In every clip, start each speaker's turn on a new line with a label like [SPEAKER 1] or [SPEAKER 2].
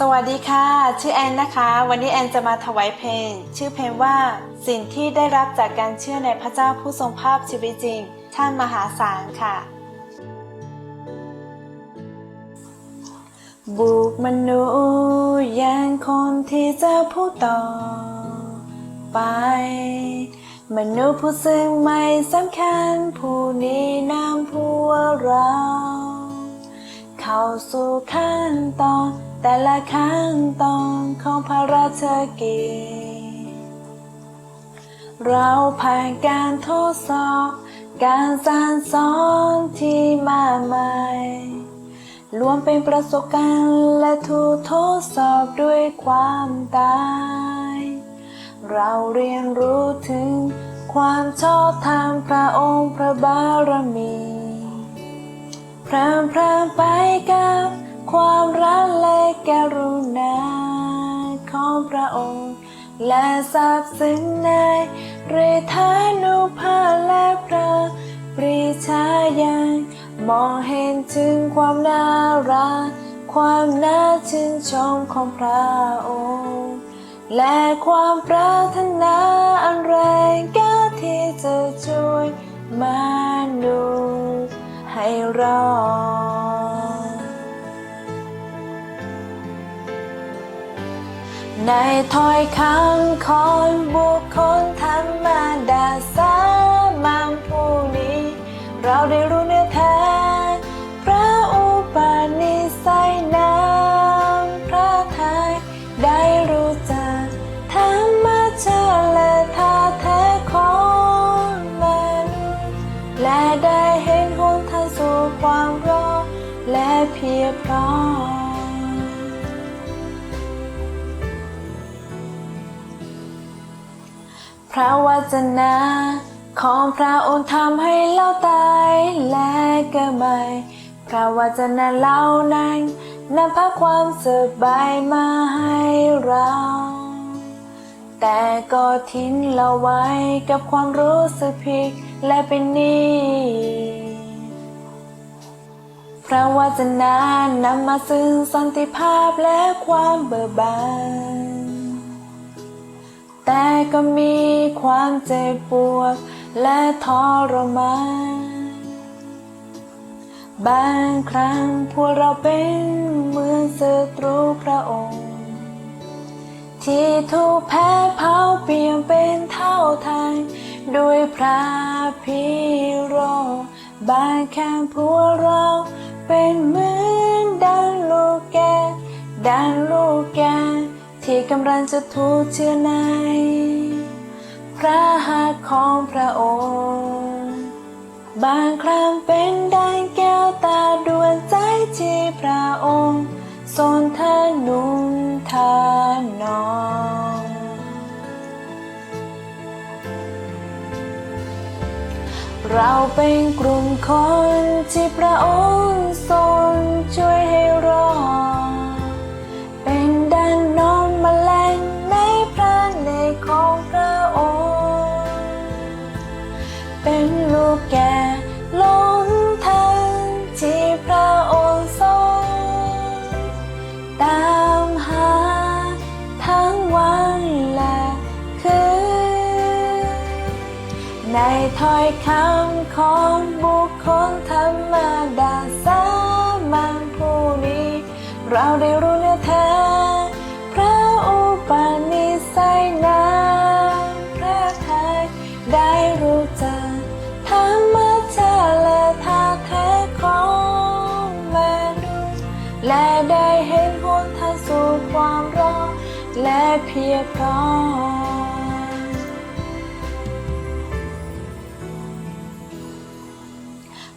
[SPEAKER 1] สวัสดีค่ะ ชื่อแอนนะคะ วันนี้แอนจะมาถวายเพลง ชื่อเพลงว่า สิ่งที่ได้รับจากการเชื่อในพระเจ้าผู้ทรงภาพชีวิตจริง ท่านมหาศาลค่ะ บุกมนุษย์ยังคนที่จะพูดต่อไป มนุษย์ผู้ซึ่งไม่สำคัญ ผู้นี้นำพวกเรา เข้าสู่ขั้นตอน แต่ละขั้นตอนของพระราชกิจ เราผ่านการทดสอบ การสานสอนที่มากมายรวมเป็นประสบการณ์และถูกทดสอบด้วยความตาย เราเรียนรู้ถึงความชอบธรรมพระองค์พระบารมีพรามพรามไปกับความรัก กรุณาของพระองค์ และทราบซึ้งในเรธานุภาพและพระปรีชาญาณมองเห็นถึงความน่ารัก ความน่าชื่นชมของพระองค์ และความปรารถนาอันแรง ในถ้อยคำของบุคคลธรรมดาสามัญผู้นี้ เราได้รู้เนื้อแท้พระอุปนิสัยนามพระทัยได้รู้จักธรรมชาติและท่าแท้ของมนุและได้เห็นหนทางสู่ความรอดและเพียรพร้อม พระวจนะ ของพระองค์ทำให้เราตายและก็ไม่ พระวจนะเหล่านั้นนำพระความสบายมาให้เรา แต่ก็ทิ้งเราไว้กับความรู้สึกผิดและเป็นหนี้พระวจนะนำมาซึ่งสันติภาพและความเบิกบาน แต่ก็มีความเจ็บปวดและทรมานบางครั้งพวกเราเป็นเหมือนศัตรูพระองค์ ที่ถูกแพ้เผาเปลี่ยนเป็นเท่าทานด้วยพระพิโรบางครั้งพวกเราเป็นเหมือนดังลูกแกดังลูกแก ที่กำลังจะถูกเชื่อใน พระหัตถ์ของพระองค์ บางครั้งเป็นดังแก้วตาดวงใจที่พระองค์ทรงทนุนทานองเราเป็นกลุ่มคนที่พระองค์ทรงช่วย ในถ้อยคำของบุคคลธรรมดาสามัญผู้นี้เราได้รู้เนื้อแท้พระอุปนิสัยนาพระทัยได้รู้จักธรรมชาติและท่าแท้ของมนุษย์และได้เห็นหนทางสู่ความรอดและเพียรพร้อม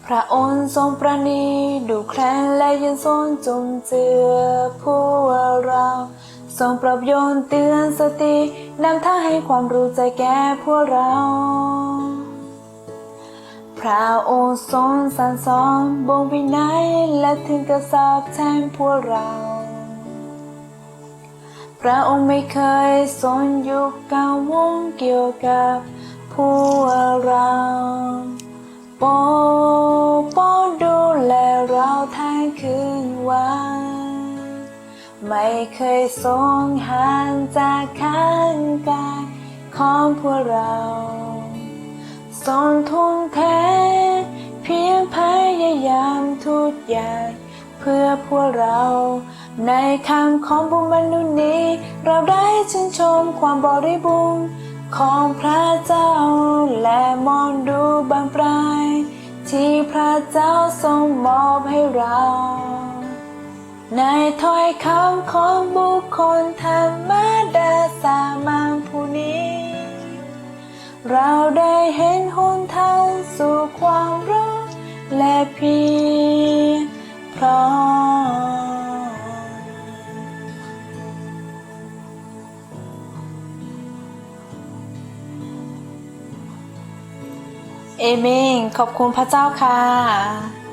[SPEAKER 1] พระองค์ทรงประนีดูแคลนและยืนทรงจุนเจือผู้เราทรงปรับโยนเตือนสตินำทางให้ความรู้ใจแก่พวกเรา พระองค์ทรงสรรสอนบ่งวินัยและถึงกระสาบแทนพวกเรา พระองค์ไม่เคยทรงยุกกังวลเกี่ยวกับพวกเรา ปกป้องดูแลเราทั้งคืนวัน ไม่เคยทรงห่างจากข้างกายของพวกเราทรงทุ่มเทเพียงพยายามทุกอย่างเพื่อพวกเรา ในคำของบุญมนุษย์นี้ เราได้ชื่นชมความบริบูรณ์ ของพระเจ้าและมองดูบางปลาย ที่พระเจ้าทรงมอบให้เรา ในถ้อยคำของบุคคลธรรมดาสามัญผู้นี้ เราได้เห็นหนทางสู่ความรักและพี เอเมนขอบคุณพระเจ้าค่ะ